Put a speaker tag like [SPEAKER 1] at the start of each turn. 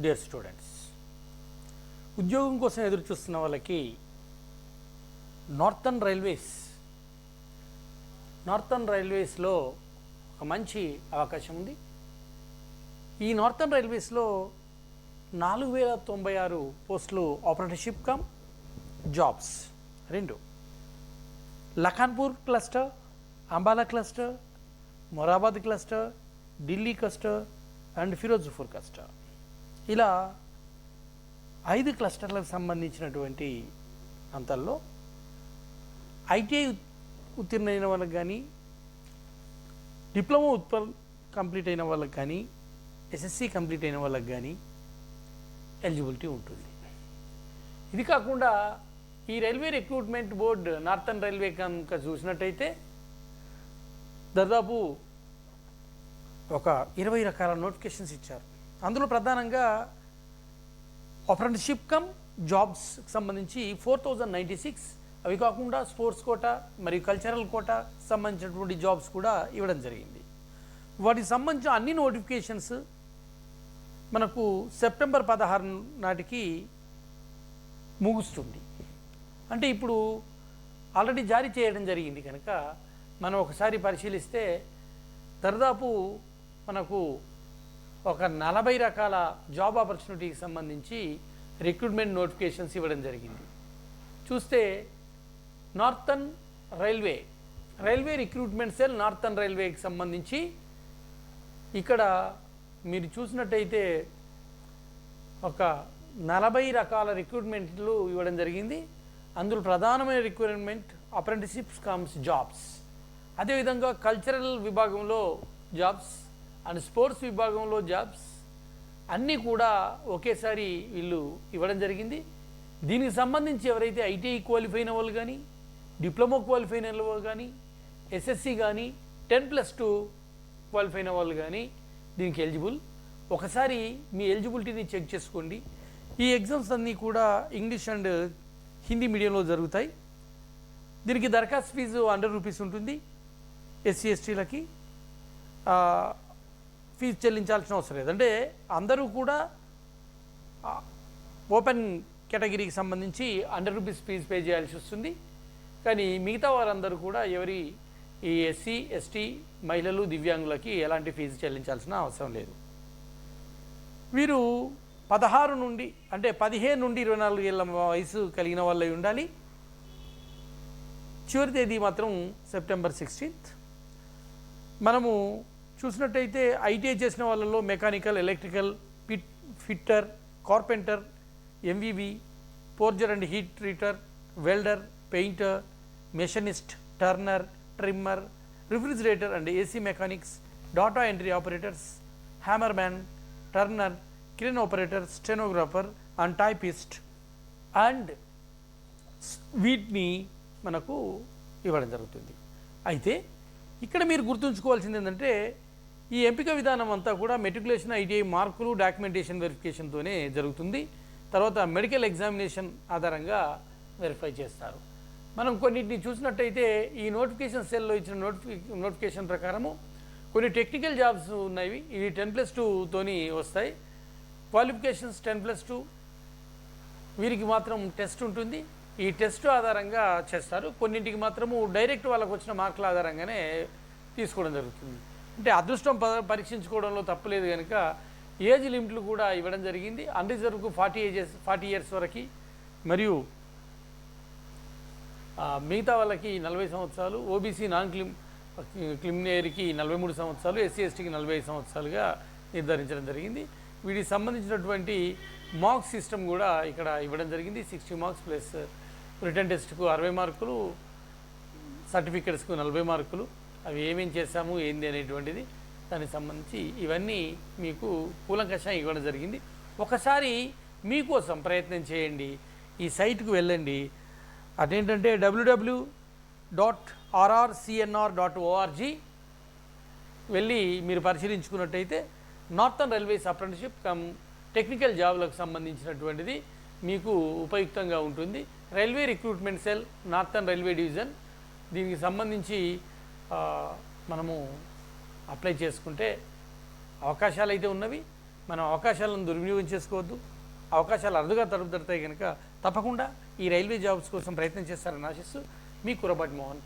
[SPEAKER 1] Dear students ఉద్యోగం కోసం ఎదురు చూస్తున్న వాళ్ళకి నార్థన్ రైల్వేస్ నార్థన్ రైల్వేస్లో ఒక మంచి అవకాశం ఉంది. ఈ నార్థన్ రైల్వేస్లో నాలుగు వేల తొంభై ఆరు పోస్టులు ఆపరేటర్షిప్ కమ్ జాబ్స్ రెండు. Lakhanpur cluster Ambala cluster Moradabad cluster Delhi cluster and Firozpur cluster ఇలా ఐదు క్లస్టర్లకు సంబంధించినటువంటి అంతల్లో ఐటీఐ ఉత్తీర్ణైన వాళ్ళకి కానీ డిప్లొమా ఉత్పల్ కంప్లీట్ అయిన వాళ్ళకి కానీ ఎస్ఎస్సి కంప్లీట్ అయిన వాళ్ళకి కానీ ఎలిజిబిలిటీ ఉంటుంది. ఇది కాకుండా ఈ railway recruitment board northern railway కనుక చూసినట్టయితే దాదాపు ఒక ఇరవై రకాల నోటిఫికేషన్స్ ఇచ్చారు. అందులో ప్రధానంగా అప్రెంటిషిప్ కమ్ జాబ్స్ సంబంధించి ఫోర్ థౌజండ్ నైంటీ సిక్స్ అవి కాకుండా స్పోర్ట్స్ కోట మరియు కల్చరల్ కోట సంబంధించినటువంటి జాబ్స్ కూడా ఇవ్వడం జరిగింది. వాటికి సంబంధించిన అన్ని నోటిఫికేషన్స్ మనకు సెప్టెంబర్ పదహారు నాటికి ముగుస్తుంది. అంటే ఇప్పుడు ఆల్రెడీ జారీ చేయడం జరిగింది కనుక మనం ఒకసారి పరిశీలిస్తే దాదాపు మనకు ఒక నలభై రకాల జాబ్ ఆపర్చునిటీకి సంబంధించి రిక్రూట్మెంట్ నోటిఫికేషన్స్ ఇవ్వడం జరిగింది. చూస్తే northern railway railway recruitment cell northern రైల్వేకి సంబంధించి ఇక్కడ మీరు చూసినట్టయితే ఒక నలభై రకాల రిక్రూట్మెంట్లు ఇవ్వడం జరిగింది. అందులో ప్రధానమైన రిక్రూట్మెంట్ అప్రెంటిషిప్స్ కమ్స్ జాబ్స్. అదేవిధంగా కల్చరల్ విభాగంలో జాబ్స్ అండ్ స్పోర్ట్స్ విభాగంలో జాబ్స్ అన్నీ కూడా ఒకేసారి వీళ్ళు ఇవ్వడం జరిగింది. దీనికి సంబంధించి ఎవరైతే ఐటీఐ క్వాలిఫై అయిన వాళ్ళు కానీ డిప్లొమా క్వాలిఫై అయిన వాళ్ళు కానీ ఎస్ఎస్సి కానీ టెన్ ప్లస్ టూ క్వాలిఫై అయిన వాళ్ళు కానీ దీనికి ఎలిజిబుల్. ఒకసారి మీ ఎలిజిబిలిటీని చెక్ చేసుకోండి. ఈ ఎగ్జామ్స్ అన్నీ కూడా ఇంగ్లీష్ అండ్ హిందీ మీడియంలో జరుగుతాయి. దీనికి దరఖాస్తు ఫీజు హండ్రెడ్ రూపీస్ ఉంటుంది ఎస్సీ ఎస్టీలకి. ఫీజు చెల్లించాల్సిన అవసరం లేదు. అంటే అందరూ కూడా ఓపెన్ కేటగిరీకి సంబంధించి హండ్రెడ్ రూపీస్ ఫీజు పే చేయాల్సి వస్తుంది. కానీ మిగతా వారందరూ కూడా ఎవరి ఈ ఎస్సీ ఎస్టీ మహిళలు దివ్యాంగులకి ఎలాంటి ఫీజు చెల్లించాల్సిన అవసరం లేదు. వీరు పదహారు నుండి అంటే పదిహేను నుండి ఇరవై నాలుగు ఏళ్ళ వయసు కలిగిన వాళ్ళై ఉండాలి. చివరి తేదీ మాత్రం సెప్టెంబర్ సిక్స్టీన్త్. మనము చూసినట్టయితే ఐటీఐ చేసిన వాళ్ళలో mechanical electrical pit fitter carpenter MVV forger and heat treater welder painter machinist turner trimmer refrigerator and AC mechanics data entry operators hammer man turner crane operator stenographer and typist. And వీటిని మనకు ఇవ్వడం జరుగుతుంది. అయితే ఇక్కడ మీరు గుర్తుంచుకోవాల్సింది ఏంటంటే ఈ ఎంపిక విధానం అంతా కూడా మెట్రికులేషన్ ఐటీఐ మార్కులు డాక్యుమెంటేషన్ వెరిఫికేషన్తోనే జరుగుతుంది. తర్వాత మెడికల్ ఎగ్జామినేషన్ ఆధారంగా వెరిఫై చేస్తారు. మనం కొన్నిటిని చూసినట్టయితే ఈ నోటిఫికేషన్ సెల్లో ఇచ్చిన నోటిఫి నోటిఫికేషన్ ప్రకారము కొన్ని టెక్నికల్ జాబ్స్ ఉన్నాయి. ఇవి టెన్ ప్లస్ టూతోని వస్తాయి. క్వాలిఫికేషన్స్ టెన్ ప్లస్ టూ వీరికి మాత్రం టెస్ట్ ఉంటుంది. ఈ టెస్ట్ ఆధారంగా చేస్తారు. కొన్నింటికి మాత్రము డైరెక్ట్ వాళ్ళకు వచ్చిన మార్కుల ఆధారంగానే తీసుకోవడం జరుగుతుంది. అంటే అదృష్టం పరీక్షించుకోవడంలో తప్పులేదు కనుక ఏజ్ లిమిట్లు కూడా ఇవ్వడం జరిగింది. అన్రిజర్వ్కు ఫార్టీ ఏజెస్ ఫార్టీ ఇయర్స్ వరకు మరియు మిగతా వాళ్ళకి నలభై సంవత్సరాలు ఓబీసీ నాన్ క్లిమ్ క్లిమినేయర్కి నలభై మూడు సంవత్సరాలు ఎస్సీ ఎస్టీకి నలభై ఐదు సంవత్సరాలుగా నిర్ధారించడం జరిగింది. వీటికి సంబంధించినటువంటి మార్క్స్ సిస్టమ్ కూడా ఇక్కడ ఇవ్వడం జరిగింది. సిక్స్టీ మార్క్స్ ప్లస్ రిటర్న్ టెస్ట్కు అరవై మార్కులు సర్టిఫికెట్స్కు నలభై మార్కులు. అవి ఏమేం చేశాము ఏంది అనేటువంటిది దానికి సంబంధించి ఇవన్నీ మీకు కూలంకషం ఇవ్వడం జరిగింది. ఒకసారి మీకోసం ప్రయత్నం చేయండి. ఈ సైట్కు వెళ్ళండి. అదేంటంటే WWW dot RRCNR dot ORG వెళ్ళి మీరు పరిశీలించుకున్నట్టయితే northern railways apprenticeship cum technical జాబ్లకు సంబంధించినటువంటిది మీకు ఉపయుక్తంగా ఉంటుంది. Railway recruitment cell northern railway division దీనికి సంబంధించి మనము అప్లై చేసుకుంటే అవకాశాలు అయితే ఉన్నవి మనం అవకాశాలను దుర్వినియోగం చేసుకోవద్దు. అవకాశాలు అరుదుగా తరుపుతాయి కనుక తప్పకుండా ఈ రైల్వే జాబ్స్ కోసం ప్రయత్నం చేస్తారని ఆశిస్తూ మీ కురబాటి మోహన్